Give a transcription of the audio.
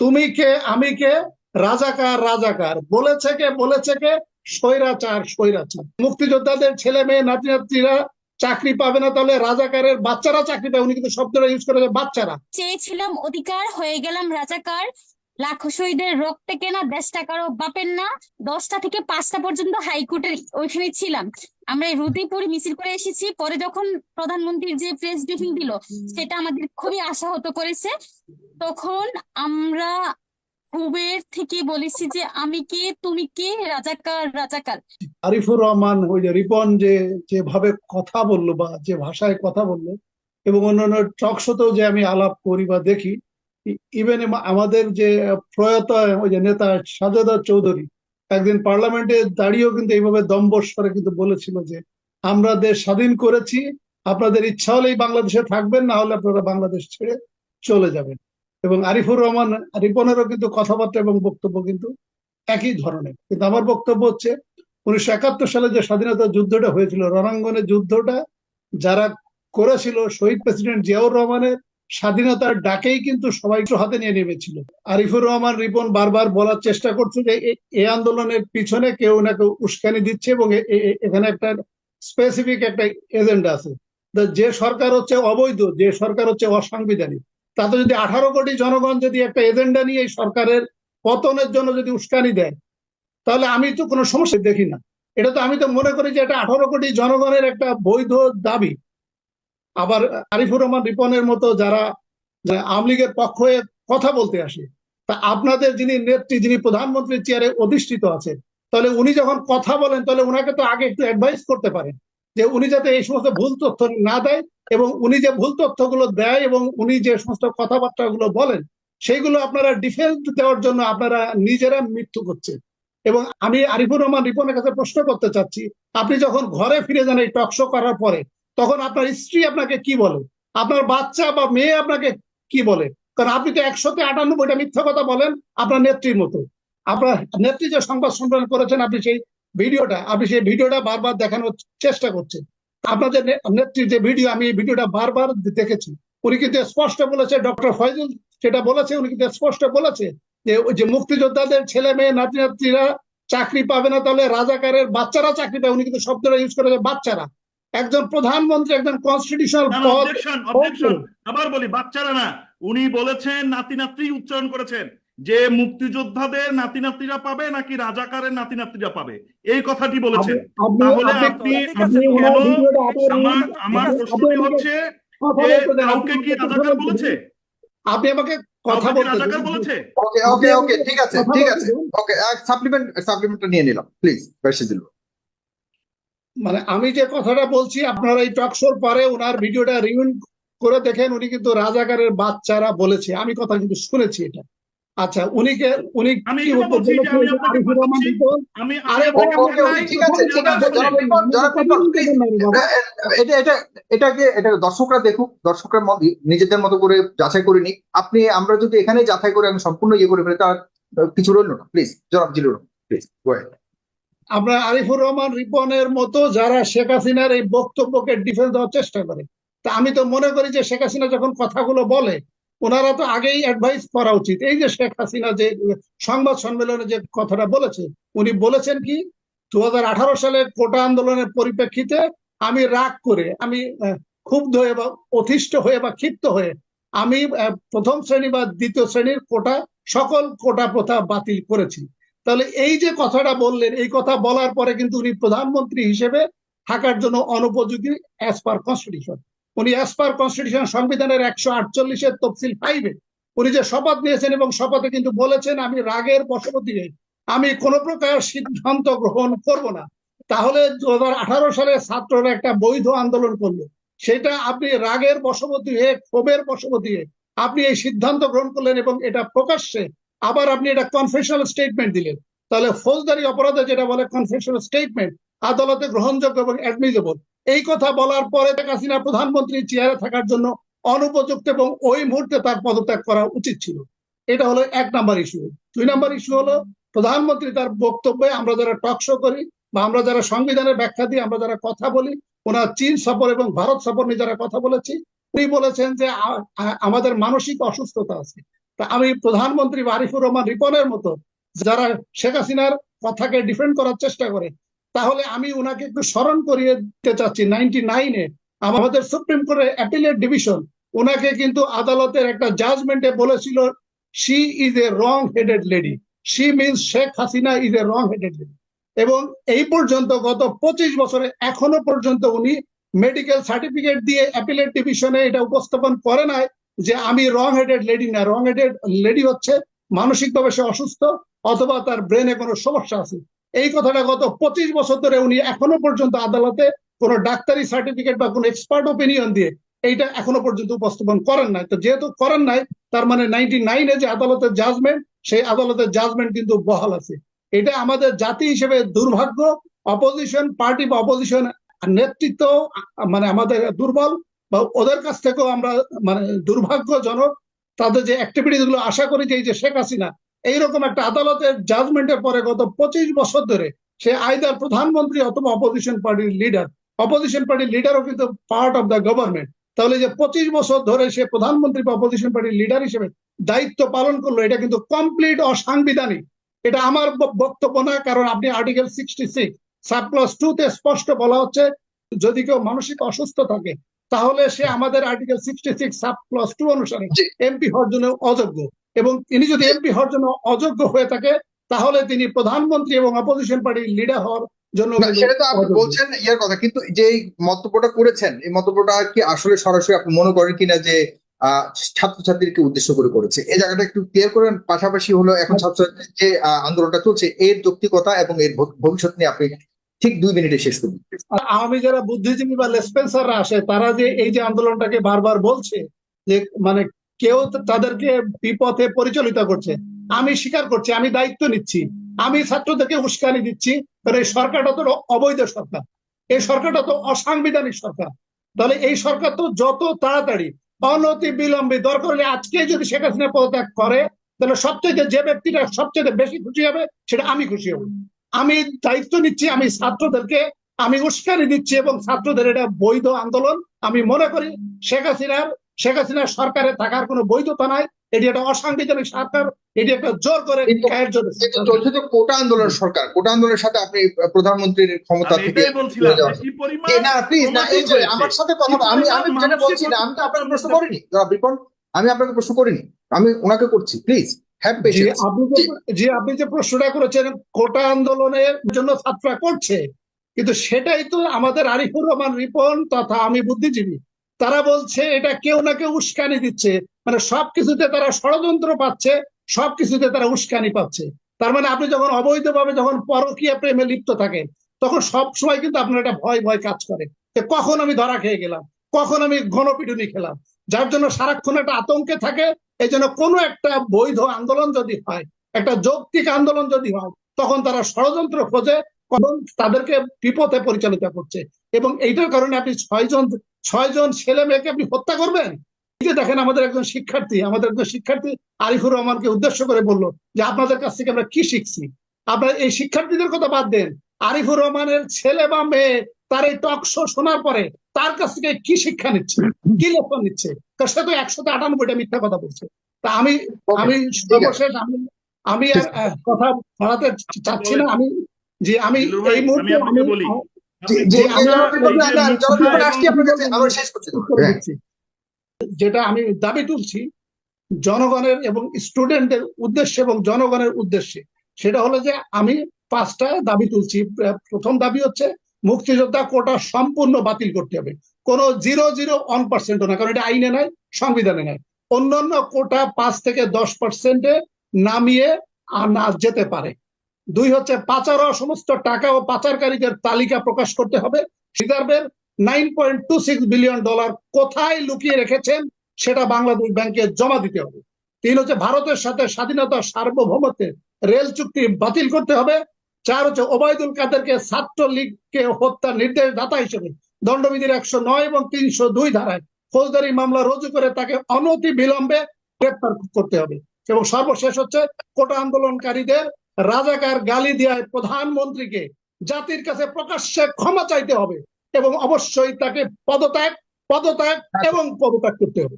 তুমি কে, আমি কে? রাজাকার রাজাকার। বলেছে কে বলেছে কে? স্বৈরাচার স্বৈরাচার। মুক্তিযোদ্ধাদের ছেলে মেয়ে, নাতি নাতনিরা চাকরি পাবে না, তাহলে রাজাকারের বাচ্চারা চাকরি পাবে। উনি কিন্তু শব্দটা ইউজ করেছে, বাচ্চারা। চেয়েছিলাম অধিকার, হয়ে গেলাম রাজাকার। লাখো শহীদের রক্তে কেনা দেশটা কারও বাপের না। দশটা থেকে পাঁচটা পর্যন্ত হাইকোর্টের ওইখানে ছিলাম। আমরা এই রুদিপুর মিছিল করে এসেছি। পরে যখন প্রধানমন্ত্রীর যে প্রেস ব্রিফিং দিল, সেটা আমাদের খুবই আশাহত করেছে। তখন আমরা কুবের থেকে বলেছি যে, আমি কে? তুমি কে? রাজাকার রাজাকার। আরিফুর রহমান ওই যে রিপন যে, যেভাবে কথা বলল বা যে ভাষায় কথা বলল এবং অন্যান্য টক শোতেও যে আমি আলাপ করি বা দেখি ইভেন আমাদের যে প্রয়াত ওই যে নেতা সাজেদা চৌধুরী একদিন পার্লামেন্টে দাঁড়িয়েও কিন্তু এইভাবে দম্বস্বরে কিন্তু বলেছিল যে, আমরা দেশ স্বাধীন করেছি, আপনাদের ইচ্ছা হলেই বাংলাদেশে থাকবেন, না হলে আপনারা বাংলাদেশ ছেড়ে চলে যাবেন। এবং আরিফুর রহমান, রিপনেরও কিন্তু কথাবার্তা এবং বক্তব্য কিন্তু একই ধরনের। কিন্তু আমার বক্তব্য হচ্ছে, উনিশশো একাত্তর সালে যে স্বাধীনতা যুদ্ধটা হয়েছিল, রণাঙ্গনের যুদ্ধটা যারা করেছিল, শহীদ প্রেসিডেন্ট জিয়াউর রহমানের স্বাধীনতার ডাকেই কিন্তু সবাই হাতে নিয়ে নেমেছিল। আরিফুর রহমান, রিপন বারবার বলার চেষ্টা করছে যে এই আন্দোলনের পিছনে কেউ না কেউ উস্কানি দিচ্ছে এবং এখানে একটা স্পেসিফিক একটা এজেন্ডা আছে। যে সরকার হচ্ছে অবৈধ, যে সরকার হচ্ছে অসাংবিধানিক, তাতে যদি আঠারো কোটি জনগণ যদি একটা এজেন্ডা নিয়ে এই সরকারের পতনের জন্য যদি উস্কানি দেয়, তাহলে আমি তো কোনো সমস্যা দেখি না। এটা তো আমি তো মনে করি যে এটা আঠারো কোটি জনগণের একটা বৈধ দাবি। আবার আরিফুর রহমান রিপনের মতো যারা আওয়ামী লীগের পক্ষ হয়ে কথা বলতে আসে, তা আপনাদের যিনি নেত্রী, যিনি প্রধানমন্ত্রীর চেয়ারে অধিষ্ঠিত আছেন, তাহলে উনি যখন কথা বলেন, তাহলে উনাকে তো আগে একটু অ্যাডভাইস করতে পারেন, যে উনি যাতে এই সমস্ত ভুল তথ্য না দেয় এবং উনি যে ভুল তথ্যগুলো দেয় এবং উনি যে সমস্ত কথাবার্তাগুলো বলেন, সেইগুলো আপনারা ডিফেন্স দেওয়ার জন্য আপনারা নিজেরা মৃত্যু করছেন। এবং আমি আরিফুর রহমান রিপনের কাছে প্রশ্ন করতে চাচ্ছি, আপনি যখন ঘরে ফিরে যান এই টকশো করার পরে তখন আপনার স্ত্রী আপনাকে কি বলে? আপনার বাচ্চা বা মেয়ে আপনাকে কি বলে? কারণ আপনি তো একশোতে আটানব্বইটা মিথ্যা কথা বলেন আপনার নেত্রীর মতো। আপনার নেত্রী যে সংবাদ সম্মেলন করেছেন, আপনি সেই ভিডিওটা, আপনি সেই ভিডিওটা বারবার দেখানোর চেষ্টা করছেন। আপনাদের নেত্রীর যে ভিডিও, আমি এই ভিডিওটা বারবার দেখেছি। উনি কিন্তু স্পষ্ট বলেছে, ডক্টর ফয়জুল সেটা বলেছে, উনি কিন্তু স্পষ্ট বলেছে যে ওই যে মুক্তিযোদ্ধাদের ছেলে মেয়ে নাতি নাতনিরা চাকরি পাবে না, তাহলে রাজাকারের বাচ্চারা চাকরি পাবে। উনি কিন্তু শব্দটা ইউজ করেছে বাচ্চারা। একজন প্রধানমন্ত্রী একজন কনস্টিটিউশনাল। আবার বলি বাচ্চারা না উনি বলেছেন নাতি নাতনি উচ্চারণ করেছেন। যে মুক্তিযোদ্ধাদের নাতি নাতনিরা পাবে নাকি রাজাকারের নাতি নাতনিরা পাবে? এই কথাটি বলেছেন। তাহলে আপনি আমার আমার প্রশ্নটি হচ্ছে কাউকে কি রাজাকার বলেছে? আপনি আমাকে কথা বলতে রাজাকার বলেছে? ওকে ওকে ওকে ঠিক আছে ঠিক আছে। ওকে সাপ্লিমেন্ট সাপ্লিমেন্টটা নিয়ে নিলাম প্লিজ বেশি দিল। মানে আমি যে কথাটা বলছি আপনারা এই টকশোর পরে ওনার ভিডিওটা রিউন করে দেখেন উনি কিন্তু রাজাকারের বাচ্চারা বলেছে। আমি কথা কিন্তু শুনেছি এটা। আচ্ছা উনি আমি ঠিক আছে, ঠিক আছে। এটা এটা এটাকে এটা দর্শকরা দেখুক দর্শকরা নিজেদের মতো করে যাচাই করে নিক। আপনি আমরা যদি এখানে যাচাই করে আমি সম্পূর্ণ ইয়ে করে ফেলি তার কিছু রইল না। প্লিজ জনাব জিলুর প্লিজ গো আমরা আরিফুর রহমান, রিপনের মতো যারা শেখ হাসিনার এই বক্তব্যকে ডিফেন্স দেওয়ার চেষ্টা করে। তা আমি তো মনে করি যে শেখ হাসিনা যখন কথাগুলো বলে, ওনারা তো আগেই অ্যাডভাইস করা উচিত। এই যে শেখ হাসিনা যে সংবাদ সম্মেলনে যে কথাটা বলেছে, উনি বলেছেন কি দু সালে কোটা আন্দোলনের পরিপ্রেক্ষিতে আমি রাগ করে, আমি ক্ষুব্ধ হয়ে বা অতিষ্ঠ হয়ে বা ক্ষিপ্ত হয়ে আমি প্রথম শ্রেণি বা দ্বিতীয় শ্রেণির কোটা, সকল কোটা প্রথা বাতিল করেছি। তাহলে এই যে কথাটা বললেন, এই কথা বলার পরে কিন্তু উনি প্রধানমন্ত্রী হিসেবে থাকার জন্য অনুপযোগী অ্যাজ পার কনস্টিটিউশন উনি অ্যাজ পার কনস্টিটিউশন সংবিধানের একশো আটচল্লিশের তফসিল ফাইভে উনি যে শপথ নিয়েছেন এবং শপথে কিন্তু বলেছেন, আমি রাগের বশবর্তী হয়ে আমি কোনো প্রকার সিদ্ধান্ত গ্রহণ করব না। তাহলে দু হাজার আঠারো সালে ছাত্ররা একটা বৈধ আন্দোলন করল। সেটা আপনি রাগের বশবর্তী হয়ে ক্ষোভের বশবর্তী হয়ে আপনি এই সিদ্ধান্ত গ্রহণ করলেন এবং এটা প্রকাশ্যে আবার আপনি এটা কনফেশনাল স্টেটমেন্ট দিলেন। তাহলে ফৌজদারি অপরাধে যেটা বলে কনফেশনাল স্টেটমেন্ট আদালতে গ্রহণযোগ্য এবং অ্যাডমিটেবল এই কথা বলার পরে শেখ হাসিনা প্রধানমন্ত্রী চেয়ারে থাকার জন্য অনুপযুক্ত এবং ওই মুহূর্তে তার পদত্যাগ করা উচিত ছিল। এটা হলো এক নাম্বার ইস্যু দুই নাম্বার ইস্যু হলো, প্রধানমন্ত্রী তার বক্তব্যে আমরা যারা টক শো করি বা আমরা যারা সংবিধানের ব্যাখ্যা দিই, আমরা যারা কথা বলি, ওনার চীন সফর এবং ভারত সফর নিয়ে যারা কথা বলেছি উনি বলেছেন যে আমাদের মানসিক অসুস্থতা আছে। তা আমি প্রধানমন্ত্রী আরিফুর রহমান রিপনের মতো যারা শেখ হাসিনার কথাকে ডিফেন্ড করার চেষ্টা করে, তাহলে আমি উনাকে একটু স্মরণ করিয়ে দিতে চাচ্ছি। নাইনটি নাইনে আমাদের সুপ্রিম কোর্টের অ্যাপিলেট ডিভিশন ওনাকে কিন্তু আদালতের একটা জাজমেন্টে বলেছিল she is a wrong headed lady she means Sheikh Hasina is a wrong headed lady এবং এই পর্যন্ত গত পঁচিশ বছরে এখনও পর্যন্ত উনি মেডিকেল সার্টিফিকেট দিয়ে অ্যাপিলেট ডিভিশনে এটা উপস্থাপন করে নাই যে আমি রং হেডেড লেডি না। রং হেডেড লেডি হচ্ছে মানসিকভাবে সে অসুস্থ অথবা তার ব্রেনে কোনো সমস্যা আছে। এই কথাটা গত পঁচিশ বছর ধরে উনি এখনও পর্যন্ত আদালতে কোনো ডাক্তারি সার্টিফিকেট বা কোনো এক্সপার্ট ওপিনিয়ন দিয়ে এইটা এখনও পর্যন্ত উপস্থাপন করেন নাই। তো যেহেতু করেন নাই, তার মানে নাইনটি নাইনে যে আদালতের জাজমেন্ট সেই আদালতের জাজমেন্ট কিন্তু বহাল আছে। এটা আমাদের জাতি হিসেবে দুর্ভাগ্য। অপোজিশন পার্টি বা অপোজিশন নেতৃত্ব মানে আমাদের দুর্বল বা ওদের কাছ থেকেও আমরা মানে দুর্ভাগ্যজনক তাদের যে অ্যাক্টিভিটিসগুলো আশা করি যে এই যে শেখ হাসিনা, এইরকম একটা আদালতের জাজমেন্টের পরে গত পঁচিশ বছর ধরে সে আইদার প্রধানমন্ত্রী অথবা অপোজিশন পার্টির লিডার অপোজিশন পার্টির লিডারও কিন্তু পার্ট অফ দ্য গভর্নমেন্ট তাহলে যে পঁচিশ বছর ধরে সে প্রধানমন্ত্রী বা অপোজিশন পার্টির লিডার হিসেবে দায়িত্ব পালন করল, এটা কিন্তু কমপ্লিট অসাংবিধানিক। এটা আমার বক্তব্য না, কারণ আপনি article sixty six subclause two তে স্পষ্ট বলা হচ্ছে যদি কেউ মানসিক অসুস্থ থাকে তাহলে সে আমাদের article sixty six subclause two অনুসারে এমপি হওয়ার জন্য অযোগ্য। এবং তিনি যদি এমপি হওয়ার জন্য অযোগ্য হয়ে থাকে তাহলে তিনি প্রধানমন্ত্রী এবং অপোজিশন পার্টির লিডার হওয়ার জন্য সেটা তো আপনি বলছেন ইয়ার কথা কিন্তু যে মন্তব্যটা করেছেন এই মন্তব্যটা কি আসলে সরাসরি আপনি মনে করেন কিনা যে আহ, ছাত্রছাত্রীদেরকে উদ্দেশ্য করে করেছে? এই জায়গাটা একটু ক্লিয়ার করেন পাশাপাশি হলো এখন ছাত্রছাত্রীর যে আন্দোলনটা চলছে এর যৌক্তিকতা এবং এর ভবিষ্যৎ নিয়ে আপনি ঠিক দুই মিনিটে শেষ আর আওয়ামী যারা বুদ্ধিজীবী বা লেসপেন্সাররা আসে, তারা যে এই যে আন্দোলনটাকে বারবার বলছে যে মানে কেউ তাদেরকে বিপথে পরিচালিত করছে, আমি স্বীকার করছি, আমি দায়িত্ব নিচ্ছি, আমি ছাত্রদেরকে উস্কানি দিচ্ছি এই সরকারটা তো অবৈধ সরকার, এই সরকারটা তো অসাংবিধানিক সরকার। তাহলে এই সরকার তো যত তাড়াতাড়ি অনতি বিলম্বে দরকার হলে আজকে যদি শেখ হাসিনা পদত্যাগ করে, তাহলে সবচেয়ে যে ব্যক্তিটা সবচেয়ে বেশি খুশি হবে, সেটা আমি খুশি হব। আমি দায়িত্ব নিচ্ছি আমি ছাত্রদেরকে আমি উস্কানি দিচ্ছি এবং ছাত্রদের এটা বৈধ আন্দোলন। আমি মনে করি শেখ হাসিনার শেখ হাসিনার সরকারে থাকার কোনো বৈধতা নাই। এটি একটা অসাংবিধানিক সরকার এটি একটা জোর করে চলছে তো কোটা আন্দোলন সরকার কোটা আন্দোলনের সাথে আপনি প্রধানমন্ত্রীর ক্ষমতা আমি থেকে না প্লিজ না এই যে আমার সাথে কথা আমি আমি যেটা বলছি না আমি তো আপনাকে প্রশ্ন করিনি। জনাব রিপন আমি আপনাকে প্রশ্ন করিনি আমি ওনাকে করছি প্লিজ জি আপনি যে আপনি যে প্রশ্নটা করেছেন কোটা আন্দোলনের জন্য ছাত্ররা করছে কিন্তু সেটাই তো আমাদের আরিফুর রহমান রিপন তথা আমি বুদ্ধিজীবী তারা বলছে এটা কেউ না কেউ উস্কানি দিচ্ছে। মানে সবকিছুতে তারা ষড়যন্ত্র পাচ্ছে সবকিছুতে তারা উস্কানি পাচ্ছে। তার মানে আপনি যখন অবৈধভাবে যখন পরকীয়া প্রেমে লিপ্ত থাকেন তখন সব সময় কিন্তু আপনার একটা ভয় ভয় কাজ করে যে কখন আমি ধরা খেয়ে গেলাম কখন আমি গণপিটুনি খেলাম। যার জন্য সারাক্ষণ একটা আতঙ্কে থাকে এই জন্য কোনো একটা বৈধ আন্দোলন যদি হয়, একটা যৌক্তিক আন্দোলন যদি হয়, তখন তারা ষড়যন্ত্র খোঁজে এবং তাদেরকে বিপথে পরিচালিত করছে। এবং এইটার কারণে আপনি ছয়জন ছয়জন ছেলে মেয়েকে আপনি হত্যা করবেন? যে দেখেন আমাদের একজন শিক্ষার্থী, আমাদের একজন শিক্ষার্থী আরিফুর রহমানকে উদ্দেশ্য করে বলল যে, আপনাদের কাছ থেকে আমরা কি শিখছি? আপনার এই শিক্ষার্থীদের কথা বাদ দেন। আরিফুর রহমানের ছেলে বা মেয়ে তার এই টক শো শোনার পরে তার কাছ থেকে কি শিক্ষা নিচ্ছে? কি লেসন নিচ্ছে? কারণ সে তো একশোতে আটানব্বইটা মিথ্যা কথা বলছে। তা আমি আমি সর্বশেষ আমি আমি আর কথা বাড়াতে চাচ্ছি না। আমি যে আমি এই মুহূর্তে আমি বলি। হ্যাঁ। যেটা আমি দাবি তুলছি জনগণের এবং স্টুডেন্টদের উদ্দেশ্যে এবং জনগণের উদ্দেশ্যে সেটা হলো যে আমি পাঁচটা দাবি তুলছি। প্রথম দাবি হচ্ছে মুক্তিযোদ্ধা কোটা সম্পূর্ণ বাতিল করতে হবে। কোনো জিরো জিরো ওয়ান পার্সেন্টও না, কারণ এটা আইনে নাই, সংবিধানে নাই। অন্যান্য কোটা পাঁচ থেকে দশ পার্সেন্টে নামিয়ে আনা যেতে পারে। দুই হচ্ছে পাচার সমস্ত টাকা ও পাচারকারীদের তালিকা প্রকাশ করতে হবে। রিজার্ভের nine point two six billion dollar কোথায় লুকিয়ে রেখেছেন সেটা বাংলাদেশ ব্যাংকে জমা দিতে হবে। তিন হচ্ছে ভারতের সাথে স্বাধীনতা সার্বভৌমত্বের রেল চুক্তি বাতিল করতে হবে। চার হচ্ছে ওবায়দুল কাদেরকে ছাত্র লীগকে হত্যার নির্দেশ দাতা হিসেবে। দণ্ডবিধির একশো নয় এবং তিনশো দুই ধারায় ফৌজদারি মামলা রুজু করে তাকে অনতি বিলম্বে গ্রেপ্তার করতে হবে। এবং সর্বশেষ হচ্ছে, কোটা আন্দোলনকারীদের রাজাকার গালি দেওয়ায় প্রধানমন্ত্রীকে জাতির কাছে প্রকাশ্যে ক্ষমা চাইতে হবে এবং অবশ্যই তাকে পদত্যাগ পদত্যাগ এবং পদত্যাগ করতে হবে।